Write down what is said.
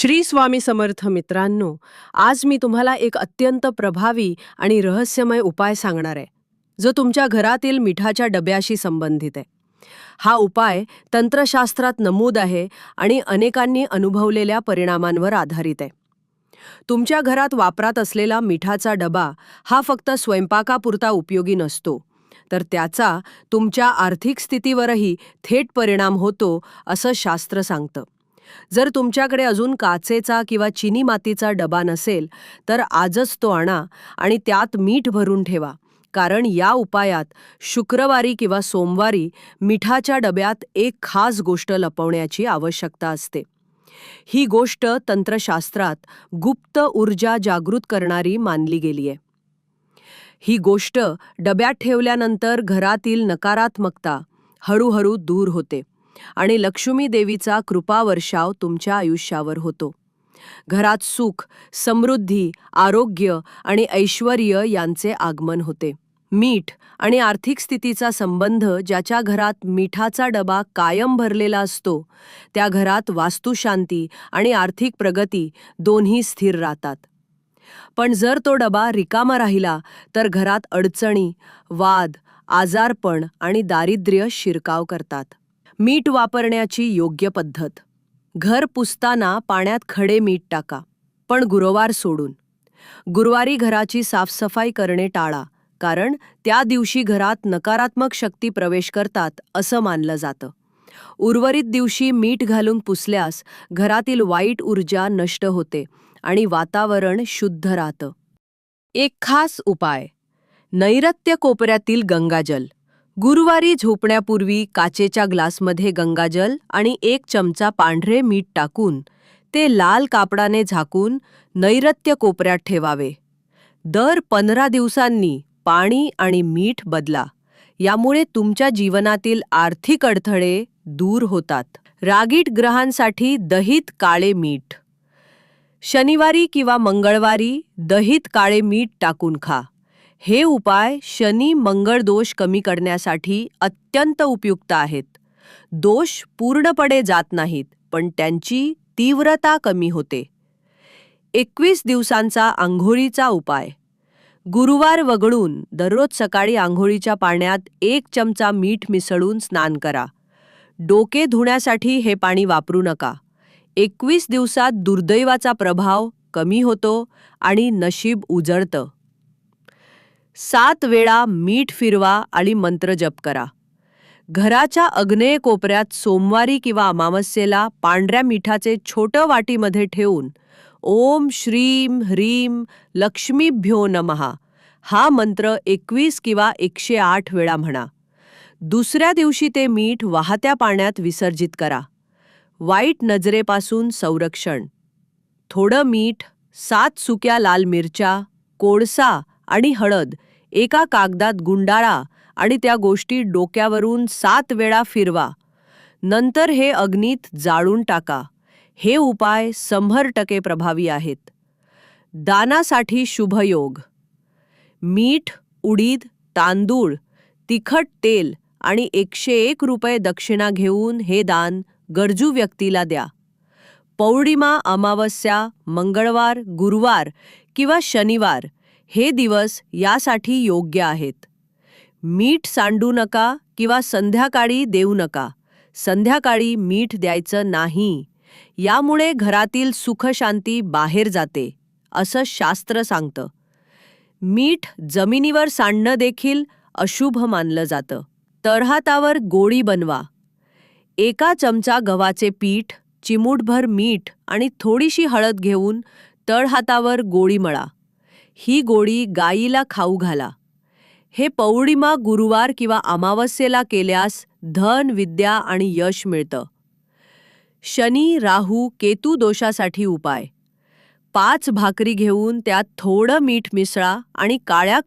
श्री स्वामी समर्थ मित्रांनो आज मी तुम्हाला एक अत्यंत प्रभावी आणि रहस्यमय उपाय सांगणार आहे जो तुमच्या घरातील मिठाच्या डब्याशी संबंधित आहे. हा उपाय तंत्रशास्त्रात नमूद आहे आणि अनेकांनी अनुभवलेल्या परिणामांवर आधारित आहे. तुमच्या घरात वापरात असलेला मिठाचा डबा हा फक्त स्वयंपाकापुरता उपयोगी नसतो तर त्याचा तुमच्या आर्थिक स्थितीवरही थेट परिणाम होतो असं शास्त्र सांगतं. जर तुमच्याकडे अजून काचेचा किंवा चिनी मातीचा डबा नसेल तर आजच तो आणा आणि त्यात मीठ भरून ठेवा. कारण या उपायात शुक्रवारी किंवा सोमवारी मिठाच्या डब्यात एक खास गोष्ट लपवण्याची आवश्यकता असते. ही गोष्ट तंत्रशास्त्रात गुप्त ऊर्जा जागृत करणारी मानली गेली आहे ही गोष्ट डब्यात ठेवल्यानंतर घरातील नकारात्मकता हळूहळू दूर होते. आणि लक्ष्मी देवीचा कृपावर्षाव तुमच्या आयुष्यावर होतो. घरात सुख समृद्धी आरोग्य आणि ऐश्वर यांचे आगमन होते. मीठ आणि आर्थिक स्थितीचा संबंध ज्याच्या घरात मिठाचा डबा कायम भरलेला असतो त्या घरात वास्तुशांती आणि आर्थिक प्रगती दोन्ही स्थिर राहतात. पण जर तो डबा रिकामा राहिला तर घरात अडचणी वाद आजारपण आणि दारिद्र्य शिरकाव करतात. मीठ वापरण्याची योग्य पद्धत. घर पुसताना पाण्यात खडे मीठ टाका पण गुरुवार सोडून. गुरुवारी घराची साफसफाई करणे टाळा कारण त्या दिवशी घरात नकारात्मक शक्ती प्रवेश करतात असं मानलं जातं. उर्वरित दिवशी मीठ घालून पुसल्यास घरातील वाईट ऊर्जा नष्ट होते आणि वातावरण शुद्ध राहतं. एक खास उपाय. नैऋत्य कोपऱ्यातील गंगाजल. गुरुवारी झोपण्यापूर्वी काचेच्या ग्लासमध्ये गंगाजल आणि एक चमचा पांढरे मीठ टाकून ते लाल कापडाने झाकून नैऋत्य कोपऱ्यात ठेवावे. दर पंधरा दिवसांनी पाणी आणि मीठ बदला. यामुळे तुमच्या जीवनातील आर्थिक अडथळे दूर होतात. रागीट ग्रहांसाठी दहीत काळे मीठ. शनिवारी किंवा मंगळवारी दहीत काळे मीठ टाकून खा. हे उपाय शनी मंगळ दोष कमी करण्यासाठी अत्यंत उपयुक्त आहेत. दोष पूर्णपणे जात नाहीत पण त्यांची तीव्रता कमी होते. एकवीस दिवसांचा आंघोळीचा उपाय. गुरुवार वगळून दररोज सकाळी आंघोळीच्या पाण्यात एक चमचा मीठ मिसळून स्नान करा. डोके धुण्यासाठी हे पाणी वापरू नका. एकवीस दिवसात दुर्दैवाचा प्रभाव कमी होतो आणि नशीब उजळतं. सात वेळा मीठ फिरवा आणि मंत्र जप करा. घराच्या अग्नेय कोपऱ्यात सोमवारी किंवा अमावस्येला पांढऱ्या मिठाचे छोटं वाटीमध्ये ठेवून ओम श्रीम ह्रीम लक्ष्मीभ्यो नमहा हा मंत्र एकवीस किंवा एकशे आठ वेळा म्हणा. दुसऱ्या दिवशी ते मीठ वाहत्या पाण्यात विसर्जित करा. वाईट नजरेपासून संरक्षण. थोडं मीठ सात सुक्या लाल मिरच्या कोळसा आणि हळद. एका कागदात गुंडाळा आणि त्या गोष्टी डोक्यावरून सात वेळा फिरवा. नंतर हे अग्नीत जाळून टाका. हे उपाय शंभर टक्के प्रभावी आहेत. दानासाठी शुभयोग मीठ उडीद तांदूळ तिखट तेल आणि एकशे एक रुपये दक्षिणा घेऊन हे दान गरजू व्यक्तीला द्या. पौर्णिमा अमावस्या मंगळवार गुरुवार किंवा शनिवार हे दिवस यासाठी योग्य आहेत. मीठ सांडू नका किंवा संध्याकाळी देऊ नका. संध्याकाळी मीठ द्यायचं नाही. यामुळे घरातील सुखशांती बाहेर जाते असं शास्त्र सांगतं. मीठ जमिनीवर सांडणं देखील अशुभ मानलं जातं. तळहातावर गोळी बनवा. एका चमचा गव्हाचे पीठ चिमूटभर मीठ आणि थोडीशी हळद घेऊन तळहातावर गोळी मळा. ही गोळी गायीला खाऊ घाला. हे पौर्णिमा गुरुवार किंवा अमावस्येला केल्यास धन विद्या आणि यश मिळतं. शनी राहू केतू दोषासाठी उपाय. पाच भाकरी घेऊन त्यात थोडं मीठ मिसळा आणि काळ्या